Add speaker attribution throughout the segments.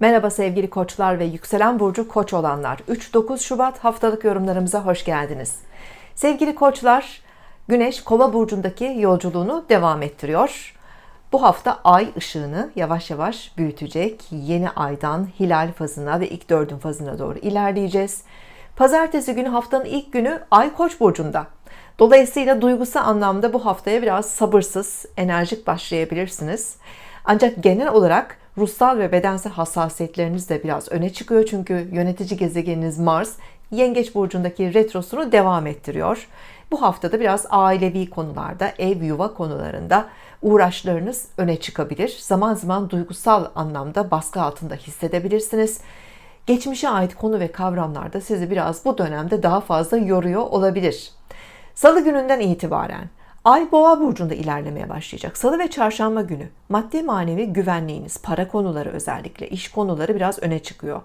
Speaker 1: Merhaba sevgili koçlar ve yükselen burcu koç olanlar. 3-9 Şubat haftalık yorumlarımıza hoş geldiniz. Sevgili koçlar, Güneş Kova burcundaki yolculuğunu devam ettiriyor. Bu hafta ay ışığını yavaş yavaş büyütecek. Yeni aydan hilal fazına ve ilk dördün fazına doğru ilerleyeceğiz. Pazartesi günü haftanın ilk günü Ay Koç burcunda. Dolayısıyla duygusal anlamda bu haftaya biraz sabırsız, enerjik başlayabilirsiniz. Ancak genel olarak ruhsal ve bedensel hassasiyetleriniz de biraz öne çıkıyor. Çünkü yönetici gezegeniniz Mars Yengeç burcundaki retrosunu devam ettiriyor. Bu haftada biraz ailevi konularda, ev yuva konularında uğraşlarınız öne çıkabilir. Zaman zaman duygusal anlamda baskı altında hissedebilirsiniz. Geçmişe ait konu ve kavramlarda sizi biraz bu dönemde daha fazla yoruyor olabilir. Salı gününden itibaren Ay Boğa burcunda ilerlemeye başlayacak. Salı ve çarşamba günü maddi manevi güvenliğiniz, para konuları özellikle iş konuları biraz öne çıkıyor.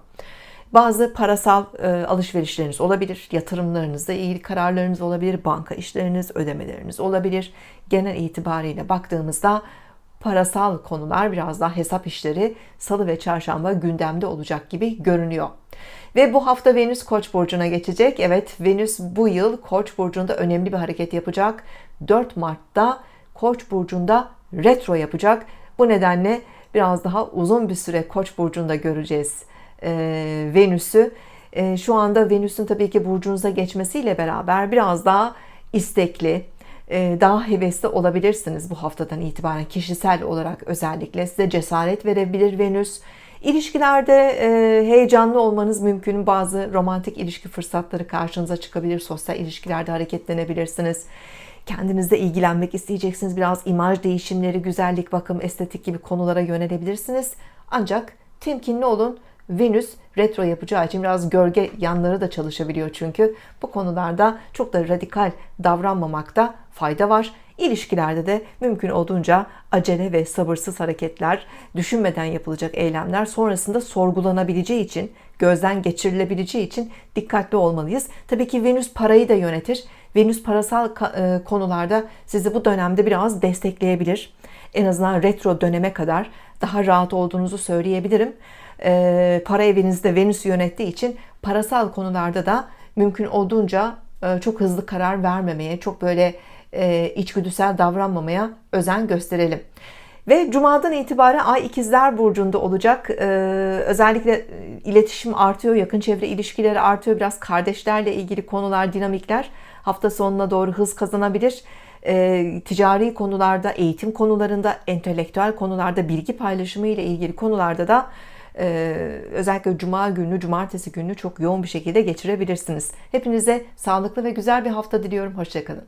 Speaker 1: Bazı parasal e, alışverişleriniz olabilir, yatırımlarınızla ilgili kararlarınız olabilir, banka işleriniz, ödemeleriniz olabilir. Genel itibariyle baktığımızda parasal konular biraz daha hesap işleri salı ve çarşamba gündemde olacak gibi görünüyor. Ve bu hafta Venüs Koç burcuna geçecek. Evet Venüs bu yıl Koç burcunda önemli bir hareket yapacak. 4 Mart'ta Koç burcunda retro yapacak. Bu nedenle biraz daha uzun bir süre Koç burcunda göreceğiz e, Venüs'ü. E, şu anda Venüs'ün tabii ki burcunuza geçmesiyle beraber biraz daha istekli, e, daha hevesli olabilirsiniz bu haftadan itibaren kişisel olarak özellikle size cesaret verebilir Venüs. İlişkilerde e, heyecanlı olmanız mümkün. Bazı romantik ilişki fırsatları karşınıza çıkabilir. Sosyal ilişkilerde hareketlenebilirsiniz. Kendinizle ilgilenmek isteyeceksiniz. Biraz imaj değişimleri, güzellik, bakım, estetik gibi konulara yönelebilirsiniz. Ancak temkinli olun. Venüs retro yapacağı için biraz gölge yanları da çalışabiliyor çünkü. Bu konularda çok da radikal davranmamakta fayda var. İlişkilerde de mümkün olduğunca acele ve sabırsız hareketler, düşünmeden yapılacak eylemler sonrasında sorgulanabileceği için, gözden geçirilebileceği için dikkatli olmalıyız. Tabii ki Venüs parayı da yönetir. Venüs parasal e, konularda sizi bu dönemde biraz destekleyebilir. En azından retro döneme kadar daha rahat olduğunuzu söyleyebilirim. E, para evinizde Venüs yönettiği için parasal konularda da mümkün olduğunca e, çok hızlı karar vermemeye, çok böyle içgüdüsel davranmamaya özen gösterelim. Ve Cuma'dan itibaren Ay ikizler Burcu'nda olacak. özellikle iletişim artıyor, yakın çevre ilişkileri artıyor. Biraz kardeşlerle ilgili konular, dinamikler hafta sonuna doğru hız kazanabilir. E, ticari konularda, eğitim konularında, entelektüel konularda, bilgi paylaşımı ile ilgili konularda da e, özellikle cuma günü, cumartesi günü çok yoğun bir şekilde geçirebilirsiniz. Hepinize sağlıklı ve güzel bir hafta diliyorum. Hoşçakalın.